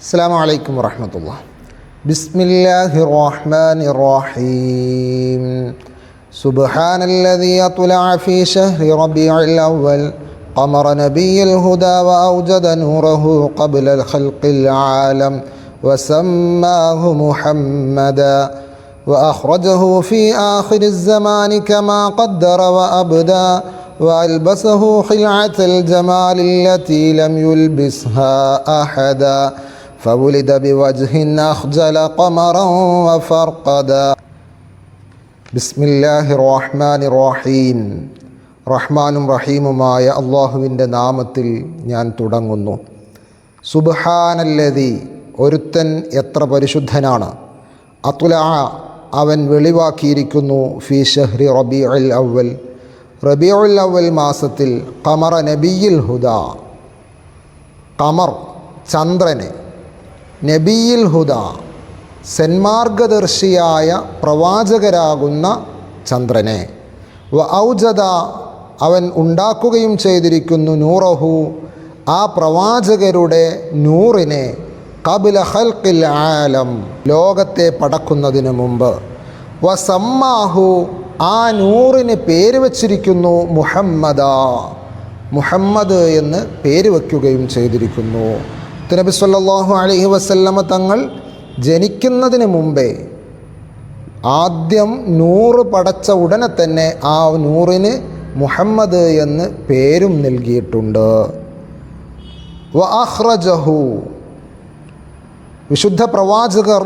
السلام عليكم ورحمة الله. بسم الله الرحمن الرحيم. سبحان الذي أطلع في شهر ربيع الأول. قمر نبي الهدى وأوجد نوره قبل الخلق العالم. وسماه محمدا. وأخرجه في آخر الزمان كما قدر وأبدى. وألبسه خلعة الجمال التي لم يلبسها أحدا. فولد بوجه أخجل قمرا وفرقدا بسم الله الرحمن الرحيم റഹ്മാനും റഹീമുമായ അള്ളാഹുവിൻ്റെ നാമത്തിൽ ഞാൻ തുടങ്ങുന്നു സുബ്ഹാനല്ലതി ഒരുത്തൻ എത്ര പരിശുദ്ധനാണ് അതുല അവൻ വെളിവാക്കിയിരിക്കുന്നു ഫി ഷഹ്രി റബി അൽ അവൽ റബി ഉൽ അവൽ മാസത്തിൽ കമറ നബിയിൽ ഹുദ കമർ ചന്ദ്രനെ നബിയിൽ ഹുദ സന്മാർഗദർശിയായ പ്രവാചകരാകുന്ന ചന്ദ്രനെ. വ ഔജദ അവൻ ഉണ്ടാക്കുകയും ചെയ്തിരിക്കുന്നു നൂറഹു. ആ പ്രവാചകരുടെ നൂറിനെ കബില ഹൽക്കിൽ ആലം ലോകത്തെ പടക്കുന്നതിന് മുമ്പ്. വ സമ്മാഹു ആ നൂറിന് പേര് വച്ചിരിക്കുന്നു മുഹമ്മദ. മുഹമ്മദ് എന്ന് പേര് വയ്ക്കുകയും ചെയ്തിരിക്കുന്നു. നബി സല്ലാഹു അലഹി വസ്ല്ലമ തങ്ങൾ ജനിക്കുന്നതിന് മുമ്പേ ആദ്യം നൂറ് പടച്ച ഉടനെ തന്നെ ആ നൂറിന് മുഹമ്മദ് എന്ന് പേരും നൽകിയിട്ടുണ്ട്. വഹ്റജഹു വിശുദ്ധ പ്രവാചകർ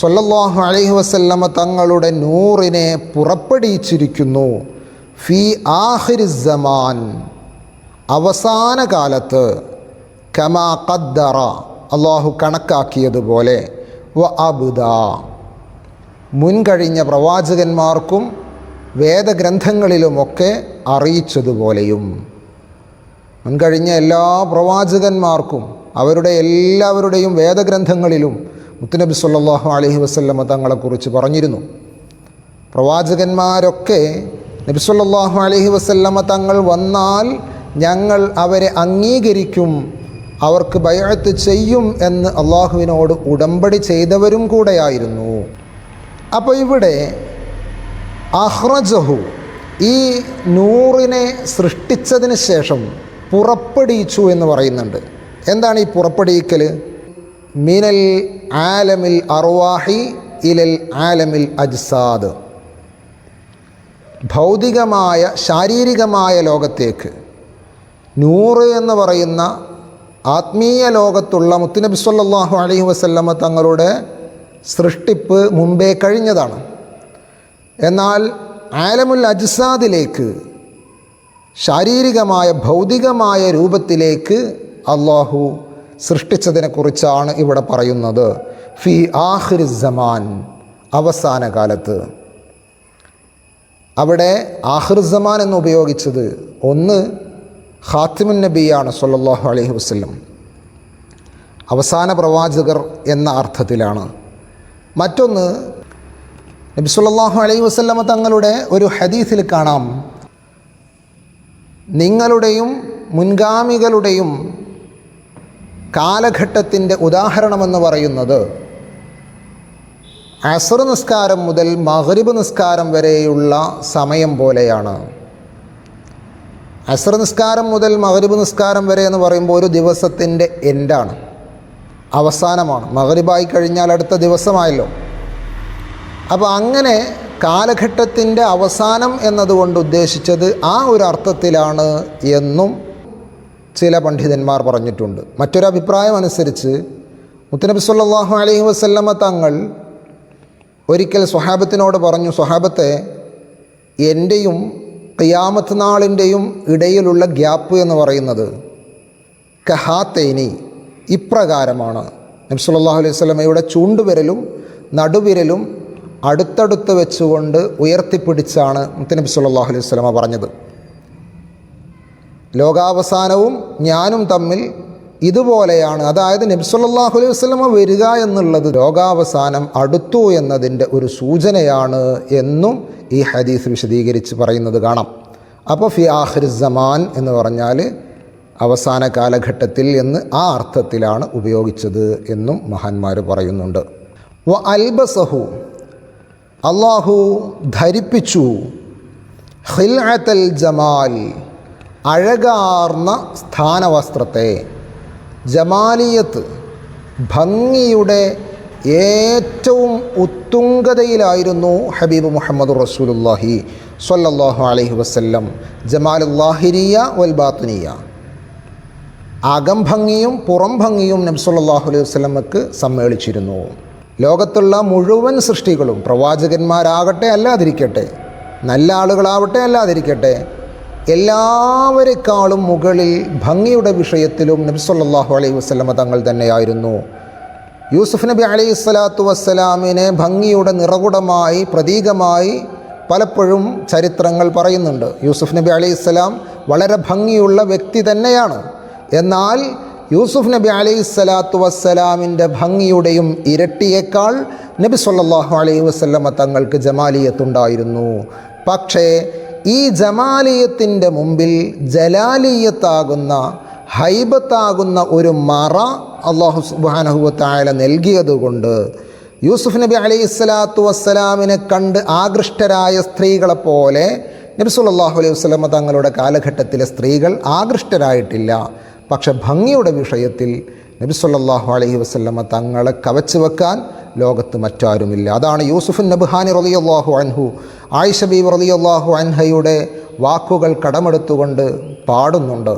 സല്ലല്ലാഹു അലഹി വസ്ല്ലമ തങ്ങളുടെ നൂറിനെ പുറപ്പെടുവിച്ചിരിക്കുന്നു. ഫി ആഹിർ ജമാൻ അവസാന കാലത്ത് കമാ ഖദ്ദറ. അള്ളാഹു കണക്കാക്കിയതുപോലെ. വ അബുദ. മുൻകഴിഞ്ഞ പ്രവാചകന്മാർക്കും വേദഗ്രന്ഥങ്ങളിലുമൊക്കെ അറിയിച്ചതുപോലെയും. മുൻകഴിഞ്ഞ എല്ലാ പ്രവാചകന്മാർക്കും അവരുടെ എല്ലാവരുടെയും വേദഗ്രന്ഥങ്ങളിലും മുത്തുനബി സല്ലല്ലാഹു അലൈഹി വസല്ലമ തങ്ങളെക്കുറിച്ച് പറഞ്ഞിരുന്നു. പ്രവാചകന്മാരൊക്കെ നബി സല്ലല്ലാഹു അലൈഹി വസല്ലമ തങ്ങൾ വന്നാൽ ഞങ്ങൾ അവരെ അംഗീകരിക്കും അവർക്ക് ബയത്ത് ചെയ്യും എന്ന് അള്ളാഹുവിനോട് ഉടമ്പടി ചെയ്തവരും കൂടെയായിരുന്നു. അപ്പോൾ ഇവിടെ അഹ്റജഹു ഈ നൂറിനെ സൃഷ്ടിച്ചതിന് ശേഷം പുറപ്പെടിയിച്ചു എന്ന് പറയുന്നുണ്ട്. എന്താണ് ഈ പുറപ്പെടിയിക്കൽ മിനൽ ആലമിൽ അർവാഹി ഇലൽ ആലമിൽ അജ്സാദ്. ഭൗതികമായ ശാരീരികമായ ലോകത്തേക്ക് നൂറ് എന്ന് പറയുന്ന ആത്മീയ ലോകത്തുള്ള മുത്തുനബി സല്ലാഹു അലൈഹി വസല്ലമ തങ്ങളുടെ സൃഷ്ടിപ്പ് മുമ്പേ കഴിഞ്ഞതാണ്. എന്നാൽ ആലമുൽ അജ്സാദിലേക്ക് ശാരീരികമായ ഭൗതികമായ രൂപത്തിലേക്ക് അള്ളാഹു സൃഷ്ടിച്ചതിനെക്കുറിച്ചാണ് ഇവിടെ പറയുന്നത്. ഫി ആഹിർ സമാൻ അവസാന കാലത്ത്. അവിടെ ആഹിർ സമാൻ എന്ന് ഉപയോഗിച്ചത് ഒന്ന് ഖാത്തിമുൻ നബിയാണ് സല്ലല്ലാഹു അലൈഹി വസല്ലം. അവസാന പ്രവാചകർ എന്ന അർത്ഥത്തിലാണ്. മറ്റൊന്ന് നബി സല്ലല്ലാഹു അലൈഹി വസല്ലമ തങ്ങളുടെ ഒരു ഹദീസിൽ കാണാം. നിങ്ങളുടെയും മുൻഗാമികളുടെയും കാലഘട്ടത്തിന്റെ ഉദാഹരണമെന്ന് പറയുന്നത് അസർ നിസ്കാരം മുതൽ മഗ്രിബ് നിസ്കാരം വരെയുള്ള സമയം പോലെയാണ്. അസർ നിസ്കാരം മുതൽ മഗ്രിബ് നിസ്കാരം വരെ എന്ന് പറയുമ്പോൾ ഒരു ദിവസത്തിന്റെ എൻഡാണ്. അവസാനമാണ്. മഗ്രിബായി കഴിഞ്ഞാൽ അടുത്ത ദിവസമായല്ലോ. അപ്പോൾ അങ്ങനെ കാലഘട്ടത്തിന്റെ അവസാനം എന്നതുകൊണ്ട് ഉദ്ദേശിച്ചത് ആ ഒരു അർത്ഥത്തിലാണ് എന്നും ചില പണ്ഡിതന്മാർ പറഞ്ഞിട്ടുണ്ട്. മറ്റൊരു അഭിപ്രായം അനുസരിച്ച് മുത്തനബി സല്ലാഹു അലൈഹി വസല്ലമ തങ്ങൾ ഒരിക്കൽ സ്വഹാബത്തിനോട് പറഞ്ഞു സ്വഹാബത്തെ എന്റെയും ഖിയാമത്ത് നാളിന്റെയും ഇടയിലുള്ള ഗ്യാപ്പ് എന്ന് പറയുന്നത് കഹാത്തേനി ഇപ്രകാരമാണ്. നബി സല്ലല്ലാഹു അലൈഹി വസല്ലമയുടെ ചൂണ്ടുവിരലും നടുവിരലും അടുത്തടുത്ത് വെച്ചുകൊണ്ട് ഉയർത്തിപ്പിടിച്ചാണ് മുത്തനബി സല്ലല്ലാഹു അലൈഹി വസല്ലമ പറഞ്ഞത്. ലോകാവസാനവും ഞാനും തമ്മിൽ ഇതുപോലെയാണ്. അതായത് നബി സല്ലല്ലാഹു അലൈഹി വസ്ലമ വരിക എന്നുള്ളത് ലോകാവസാനം അടുത്തു എന്നതിന്റെ ഒരു സൂചനയാണ് എന്നും ഈ ഹദീസ് വിശദീകരിച്ച് പറയുന്നത് കാണാം. അപ്പോൾ ഫി ആഖിർ സമാൻ എന്ന് പറഞ്ഞാൽ അവസാന കാലഘട്ടത്തിൽ എന്ന് ആ അർത്ഥത്തിലാണ് ഉപയോഗിച്ചത് എന്നും മഹാന്മാർ പറയുന്നുണ്ട്. വ അൽബസഹു അള്ളാഹു ധരിപ്പിച്ചു ഹിൽഅത്തൽ ജമാൽ അഴകാർന്ന സ്ഥാനവസ്ത്രത്തെ ജമാലിയത്ത് ഭംഗിയുടെ ഏറ്റവും ഉത്തുംഗതയിലായിരുന്നു ഹബീബ് മുഹമ്മദ് റസൂലുല്ലാഹി സ്വല്ലല്ലാഹു അലൈഹി വസല്ലം. ജമാലുല്ലാഹിരിയ വൽ ബാത്തിനിയ അകം ഭംഗിയും പുറം ഭംഗിയും നബ്സുല്ലാഹു അലൈഹി വസ്ലമക്ക് സമ്മേളിച്ചിരുന്നു. ലോകത്തുള്ള മുഴുവൻ സൃഷ്ടികളും പ്രവാചകന്മാരാകട്ടെ അല്ലാതിരിക്കട്ടെ നല്ല ആളുകളാവട്ടെ അല്ലാതിരിക്കട്ടെ എല്ലാവരെക്കാളും മുകളിൽ ഭംഗിയുടെ വിഷയത്തിലും നബ്സുല്ലാഹു അലൈഹി വസ്ലമ തങ്ങൾ തന്നെയായിരുന്നു. യൂസുഫ് നബി അലൈഹി സ്വലാത്തു വസ്സലാമിനെ ഭംഗിയുടെ നിറകുടമായി പ്രതീകമായി പലപ്പോഴും ചരിത്രങ്ങൾ പറയുന്നുണ്ട്. യൂസുഫ് നബി അലൈഹി സ്വലാം വളരെ ഭംഗിയുള്ള വ്യക്തി തന്നെയാണ്. എന്നാൽ യൂസുഫ് നബി അലൈഹി സ്വലാത്തു വസ്സലാമിന്റെ ഭംഗിയുടെയും ഇരട്ടിയേക്കാൾ നബി സല്ലാഹു അലൈഹി വസ്ലമ തങ്ങൾക്ക് ജമാലിയത്തുണ്ടായിരുന്നു. പക്ഷേ ഈ ജമാലിയത്തിന്റെ മുമ്പിൽ ജലാലിയത്താകുന്ന ഹൈബത്താകുന്ന ഒരു മറ അള്ളാഹു സുബാനഹുവത്തായ നൽകിയതുകൊണ്ട് യൂസുഫ് നബി അലൈഹി സ്വലാത്തു വസ്സലാമിനെ കണ്ട് ആകൃഷ്ടരായ സ്ത്രീകളെപ്പോലെ നബി സല്ലല്ലാഹു അലൈഹി വസ്ലമ തങ്ങളുടെ കാലഘട്ടത്തിലെ സ്ത്രീകൾ ആകൃഷ്ടരായിട്ടില്ല. പക്ഷെ ഭംഗിയുടെ വിഷയത്തിൽ നബി സല്ലല്ലാഹു അലൈഹി വസല്ലമ തങ്ങളെ കവച്ചു വെക്കാൻ ലോകത്ത് മറ്റാരുമില്ല. അതാണ് യൂസുഫ് നബ്ഹാനി റളിയല്ലാഹു അൻഹു. ആയിഷ ബീബ് റളിയല്ലാഹു അൻഹയുടെ വാക്കുകൾ കടമെടുത്തുകൊണ്ട് പാടുന്നുണ്ട്.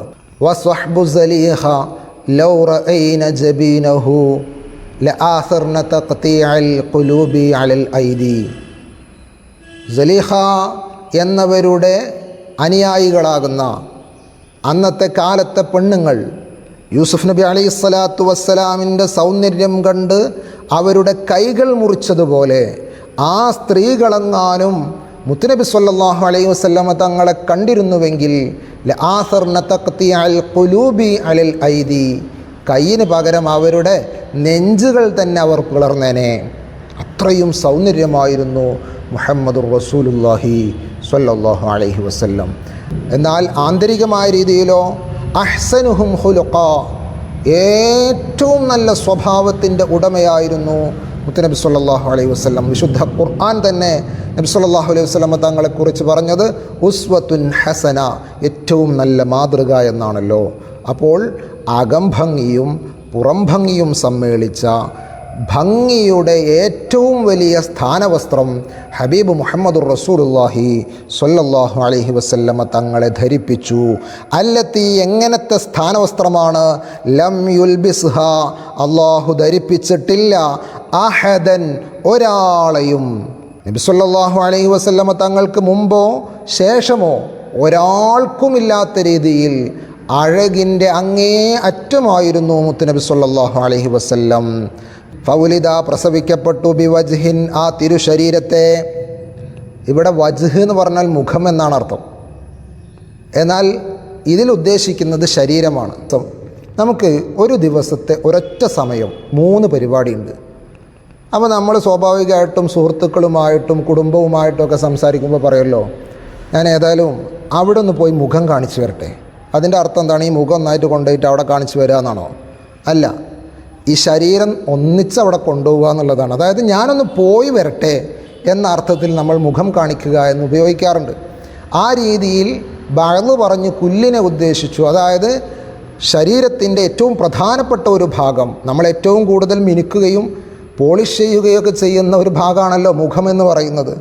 ജലീഹ എന്നവരുടെ അനുയായികളാകുന്ന അന്നത്തെ കാലത്തെ പെണ്ണുങ്ങൾ യൂസുഫ് നബി അലൈഹി സ്വലാത്തു വസ്സലാമിന്റെ സൗന്ദര്യം കണ്ട് അവരുടെ കൈകൾ മുറിച്ചതുപോലെ ആ സ്ത്രീകളെങ്ങാനും മുത്തുനബി സല്ലാഹു അലൈഹി വസല്ലമ തങ്ങളെ കണ്ടിരുന്നുവെങ്കിൽ അലൽ ഐദി കയ്യിന് പകരം അവരുടെ നെഞ്ചുകൾ തന്നെ അവർ പിളർന്നേനെ അത്രയും സൗന്ദര്യമായിരുന്നു മുഹമ്മദ് റസൂലുല്ലാഹി സല്ലാഹു അലൈഹി വസ്ല്ലം. എന്നാൽ ആന്തരികമായ രീതിയിലോ അഹ്സനുഹും ഹുലുക്ക ഏറ്റവും നല്ല സ്വഭാവത്തിന്റെ ഉടമയായിരുന്നു മുത്തനബി സല്ലാഹു അലൈഹി വസ്ലം വിശുദ്ധ ഖുർആൻ തന്നെ നബി സല്ലാഹു അലൈഹി വസ്ലമ തങ്ങളെക്കുറിച്ച് പറഞ്ഞത് ഉസ്വത്തുൻ ഹസന ഏറ്റവും നല്ല മാതൃക എന്നാണല്ലോ. അപ്പോൾ അകംഭംഗിയും പുറംഭംഗിയും സമ്മേളിച്ച ഭംഗിയുടെ ഏറ്റവും വലിയ സ്ഥാനവസ്ത്രം ഹബീബ് മുഹമ്മദുർ റസൂലുല്ലാഹി സൊല്ലാഹു അലഹി വസല്ലമ തങ്ങളെ ധരിപ്പിച്ചു. അല്ലത്തി എങ്ങനത്തെ സ്ഥാനവസ്ത്രമാണ്? ലം യുൽബിസ്ഹ അള്ളാഹു ധരിപ്പിച്ചിട്ടില്ല. അഹദൻ ഒരാളെയും. നബി സല്ലല്ലാഹു അലൈഹി വസല്ലമ തങ്ങൾക്ക് മുമ്പോ ശേഷമോ ഒരാൾക്കുമില്ലാത്ത രീതിയിൽ അഴകിന്റെ അങ്ങേ അറ്റമായിരുന്നു മുത്തുനബി സല്ലാഹു അലഹി വസല്ലം. ഫൗലിദ പ്രസവിക്കപ്പെട്ടു ബി വജ്ഹിൻ ആ തിരുശരീരത്തെ. ഇവിടെ വജ്ഹ് എന്ന് പറഞ്ഞാൽ മുഖം എന്നാണ് അർത്ഥം. എന്നാൽ ഇതിൽ ഉദ്ദേശിക്കുന്നത് ശരീരമാണ്. നമുക്ക് ഒരു ദിവസത്തെ ഒരൊറ്റ സമയം മൂന്ന് പരിപാടിയുണ്ട്. അപ്പോൾ നമ്മൾ സ്വാഭാവികമായിട്ടും സുഹൃത്തുക്കളുമായിട്ടും കുടുംബവുമായിട്ടും ഒക്കെ സംസാരിക്കുമ്പോൾ പറയുമല്ലോ ഞാൻ ഏതായാലും അവിടെ ഒന്ന് പോയി മുഖം കാണിച്ചു വരട്ടെ. അതിന്റെ അർത്ഥം എന്താണ്? ഈ മുഖം നന്നായിട്ട് കൊണ്ടുപോയിട്ട് അവിടെ കാണിച്ചു വരിക എന്നാണോ അല്ല. ഈ ശരീരം ഒന്നിച്ച് അവിടെ കൊണ്ടുപോകുക എന്നുള്ളതാണ്. അതായത് ഞാനൊന്ന് പോയി വരട്ടെ എന്ന അർത്ഥത്തിൽ നമ്മൾ മുഖം കാണിക്കുക എന്ന് ഉപയോഗിക്കാറുണ്ട്. ആ രീതിയിൽ ബഴന്ന് പറഞ്ഞ് കുല്ലിനെ ഉദ്ദേശിച്ചു. അതായത് ശരീരത്തിന്റെ ഏറ്റവും പ്രധാനപ്പെട്ട ഒരു ഭാഗം നമ്മൾ ഏറ്റവും കൂടുതൽ മിനുക്കുകയും പോളിഷ് ചെയ്യുകയൊക്കെ ചെയ്യുന്ന ഒരു ഭാഗമാണല്ലോ മുഖമെന്ന് പറയുന്നത്.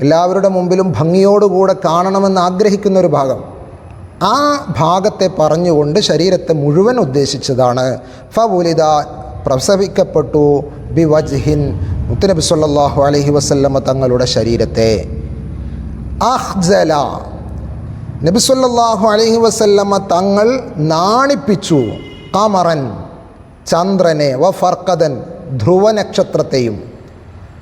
എല്ലാവരുടെ മുമ്പിലും ഭംഗിയോടുകൂടെ കാണണമെന്ന് ആഗ്രഹിക്കുന്ന ഒരു ഭാഗം. ആ ഭാഗത്തെ പറഞ്ഞുകൊണ്ട് ശരീരത്തെ മുഴുവൻ ഉദ്ദേശിച്ചതാണ്. ഫവുലിദ പ്രസവിക്കപ്പെട്ടു. ബി വജ്ഹിൻ മുത്തനബി സല്ലല്ലാഹു അലഹി വസല്ലമ തങ്ങളുടെ ശരീരത്തെ. അഹ്ജല. നബി അലൈഹി വസല്ലമ തങ്ങൾ നാണിപ്പിച്ചു. കമറൻ ചന്ദ്രനെ വ ഫർക്കദൻ ധ്രുവ നക്ഷത്രത്തെയും.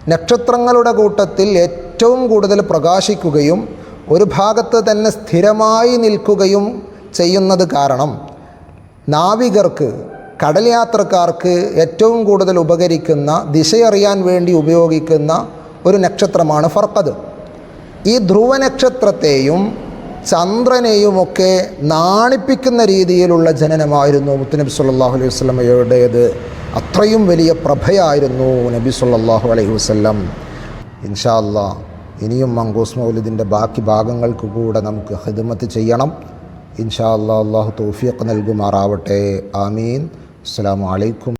നക്ഷത്രങ്ങളുടെ കൂട്ടത്തിൽ ഏറ്റവും കൂടുതൽ പ്രകാശിക്കുകയും ഒരു ഭാഗത്ത് തന്നെ സ്ഥിരമായി നിൽക്കുകയും ചെയ്യുന്നത് കാരണം നാവികർക്ക് കടൽ യാത്രക്കാർക്ക് ഏറ്റവും കൂടുതൽ ഉപകരിക്കുന്ന ദിശയറിയാൻ വേണ്ടി ഉപയോഗിക്കുന്ന ഒരു നക്ഷത്രമാണ് ഫർക്കത് ഈ ധ്രുവ നക്ഷത്രത്തെയും ചന്ദ്രനെയുമൊക്കെ നാണിപ്പിക്കുന്ന രീതിയിലുള്ള ജനനമായിരുന്നു മുത്തുനബി സല്ലാഹു അലൈഹി വസ്ലമയുടേത് അത്രയും വലിയ പ്രഭയായിരുന്നു നബി സല്ലാഹു അലൈഹി വസ്ലം ഇൻഷാ അല്ലാ ഇനിയും മങ്കൂസ് മൗലിദിന്റെ ബാക്കി ഭാഗങ്ങൾക്ക് കൂടെ നമുക്ക് ഹിദ്മത്ത് ചെയ്യണം. ഇൻഷാ അള്ളാഹു തൗഫീഖ് നൽകുമാറാവട്ടെ. ആമീൻ. അസ്സാം അലൈക്കും.